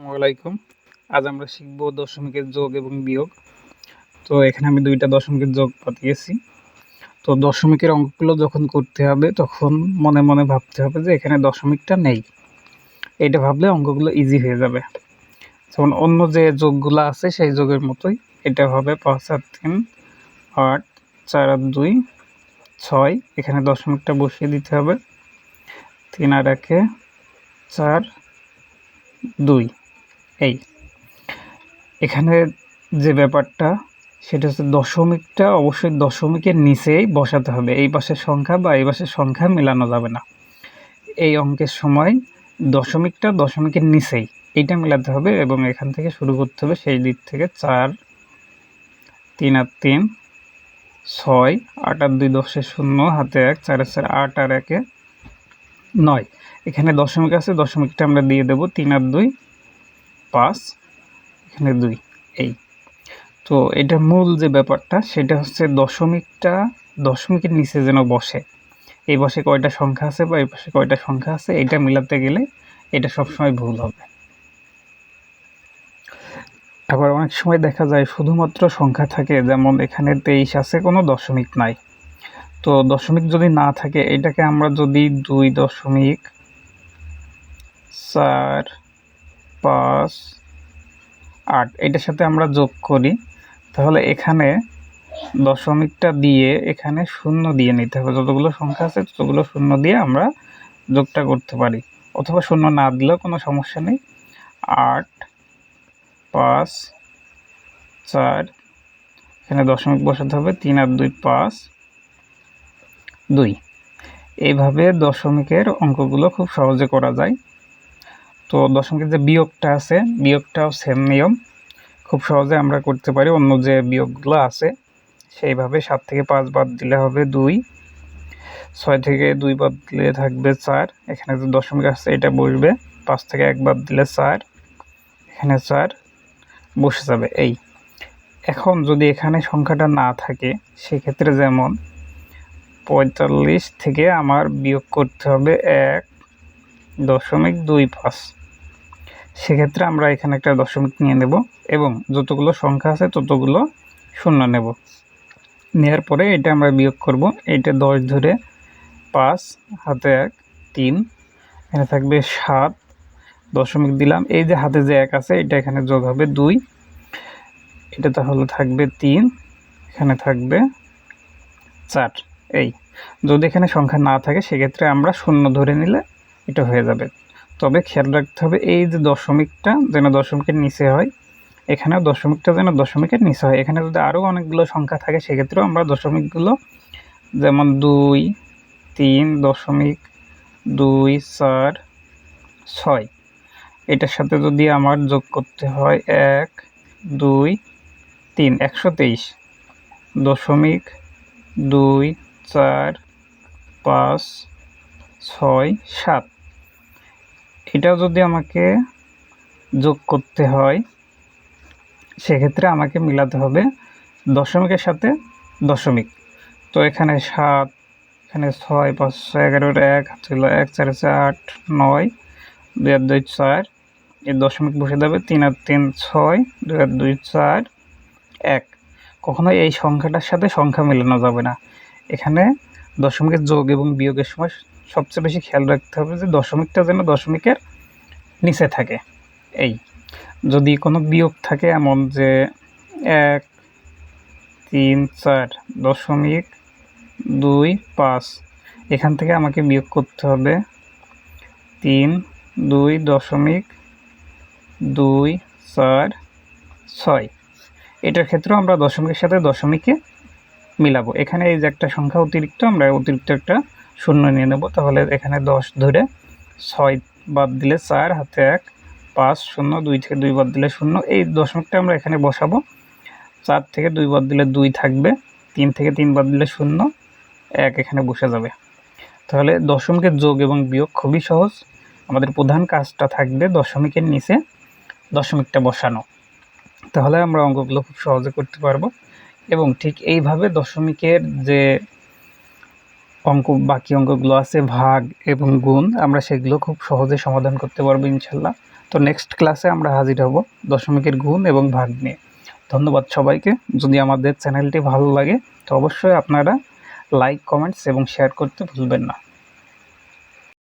আসসালামাইকুম আজ আমরা শিখব দশমিকের যোগ এবং বিয়োগ। তো এখানে আমি দুইটা দশমিকের যোগ পাঠিয়েছি। তো দশমিকের অঙ্কগুলো যখন করতে হবে, তখন মনে মনে ভাবতে হবে যে এখানে দশমিকটা নেই। এটা ভাবলে অঙ্কগুলো ইজি হয়ে যাবে। যেমন অন্য যে যোগগুলো আছে, সেই যোগের মতোই এটা হবে পাঁচ আর তিন, আট, চার আর দুই, ছয়। এখানে দশমিকটা বসিয়ে দিতে হবে। তিন আর একে চার, দুই। এই, এখানে যে ব্যাপারটা, সেটা হচ্ছে দশমিকটা অবশ্যই দশমিকের নিচেই বসাতে হবে। এই পাশের সংখ্যা বা এই পাশের সংখ্যা মেলানো যাবে না। এই অঙ্কের সময় দশমিকটা দশমিকের নিচেই, এইটা মেলাতে হবে এবং এখান থেকে শুরু করতে হবে সেই দিক থেকে চার, তিন আর তিন, ছয়, আট আর দুই দশের শূন্য, হাতে এক, চার চার, আট আর একে নয়। এখানে দশমিক আছে, দশমিকটা আমরা দিয়ে দেব তিন আর দুই পাঁচ, এখানে দুই, এই। তো এটা মূল যে ব্যাপারটা, সেটা হচ্ছে দশমিকটা, দশমিকের নিচে যেন বসে। এই পাশে কয়টা সংখ্যা আছে বা এই পাশে কয়টা সংখ্যা আছে, এটা মিলাতে গেলে এটা সবসময় ভুল হবে। আবার অনেক সময় দেখা যায় শুধুমাত্র সংখ্যা থাকে, যেমন এখানে তেইশ আছে, কোনো দশমিক নাই। তো দশমিক যদি না থাকে, এটাকে আমরা যদি দুই দশমিক চার পাঁচ, আট, এটার সাথে আমরা যোগ করি। তাহলে এখানে দশমিকটা দিয়ে এখানে শূন্য দিয়ে নিতে হবে। যতগুলো সংখ্যা আছে, ততগুলো শূন্য দিয়ে আমরা যোগটা করতে পারি। অথবা শূন্য না দিলেও কোনো সমস্যা নেই। আট, পাঁচ, চার, এখানে দশমিক বসাতে হবে। তিন আর দুই, পাঁচ, দুই। এইভাবে দশমিকের অঙ্কগুলো খুব সহজে করা যায়। তো দশমিকের যে বিয়োগটা আছে, বিয়োগটাও সেম নিয়ম। খুব সহজে আমরা করতে পারি, অন্য যে বিয়োগগুলো আছে, সেইভাবে সাত থেকে পাঁচ বাদ দিলে হবে দুই, ছয় থেকে দুই বাদ দিলে থাকবে চার, এখানে যে দশমিক আছে এটা বসবে, পাঁচ থেকে এক বাদ দিলে চার, এখানে চার, বসে যাবে এই। এখন যদি এখানে সংখ্যাটা না থাকে, সেক্ষেত্রে যেমন পঁয়তাল্লিশ থেকে আমার বিয়োগ করতে হবে এক দশমিক দুই পাঁচ। সেক্ষেত্রে আমরা এখানে একটা দশমিক নিয়ে নেব এবং যতগুলো সংখ্যা আছে ততগুলো শূন্য নেব। নেওয়ার পরে এটা আমরা বিয়োগ করব। এটা দশ ধরে পাঁচ, হাতে এক, তিন। এখানে থাকবে সাত। দশমিক দিলাম। এই যে হাতে যে এক আছে, এটা এখানে যোগ হবে দুই। এটা তাহলে থাকবে তিন। এখানে থাকবে চার। এই, যদি এখানে সংখ্যা না থাকে, সেক্ষেত্রে আমরা শূন্য ধরে নিলে এটা হয়ে যাবে। তবে খেয়াল রাখতে হবে এই যে দশমিকটা যেন দশমিকের নিচে হয়, এখানেও দশমিকটা যেন দশমিকের নিচে হয়। এখানে যদি আরও অনেকগুলো সংখ্যা থাকে, সেক্ষেত্রেও আমরা দশমিকগুলো যেমন দুই, তিন দশমিক দুই চার ছয়, এটার সাথে যদি আমার যোগ করতে হয় এক, দুই, তিন, একশো তেইশ, দশমিক দুই চার পাঁচ ছয় সাত। এটাও যদি আমাকে যোগ করতে হয়, সেক্ষেত্রে আমাকে মিলাতে হবে দশমিকের সাথে দশমিক। তো এখানে সাত, এখানে ছয় পাঁচশো এগারোর এক ছিল এক, চার আট, নয়, দুই আর দুই, চার। এই দশমিক বসে দেবে তিন আর তিন, ছয়, দুই আর দুই, চার, এক। কখনো এই সংখ্যাটার সাথে সংখ্যা মেলানো যাবে না। এখানে দশমিকের যোগ এবং বিয়োগের সময় সবচেয়ে বেশি খেয়াল রাখতে হবে যে দশমিকটা যেন দশমিকের নিচে থাকে। এই, যদি কোনো বিয়োগ থাকে এমন যে এক, তিন, চার, দশমিক দুই, পাঁচ, এখান থেকে আমাকে বিয়োগ করতে হবে। তিন, দুই, দশমিক দুই, চার, ছয়। এটার ক্ষেত্রেও আমরা দশমিকের সাথে দশমিকে মিলাবো। এখানে এই যে একটা সংখ্যা অতিরিক্ত, আমরা অতিরিক্ত একটা শূন্য নিয়ে নেব, তাহলে এখানে দশ ধরে ছয় বাদ দিলে চার, হাতে এক, পাঁচ শূন্য, দুই থেকে দুই বাদ দিলে শূন্য। এই দশমিকটা আমরা এখানে বসাবো। চার থেকে দুই বাদ দিলে দুই থাকবে, তিন থেকে তিন বাদ দিলে শূন্য, এক এখানে বসে যাবে। তাহলে দশমিকের যোগ এবং বিয়োগ খুবই সহজ। আমাদের প্রধান কাজটা থাকবে দশমিকের নিচে দশমিকটা বসানো। তাহলে আমরা অঙ্কগুলো খুব সহজে করতে পারব। এবং ঠিক এইভাবে দশমিকের যে অঙ্ক, বাকি অঙ্কগুলো আছে, ভাগ এবং গুণ। আমরা সেগুলো খুব সহজে সমাধান করতে পারব ইনশাল্লাহ। তো নেক্সট ক্লাসে আমরা হাজির হব দশমিকের গুণ এবং ভাগ নিয়ে। ধন্যবাদ সবাইকে। যদি আমাদের চ্যানেলটি ভালো লাগে, তো অবশ্যই আপনারা লাইক কমেন্টস এবং শেয়ার করতে ভুলবেন না।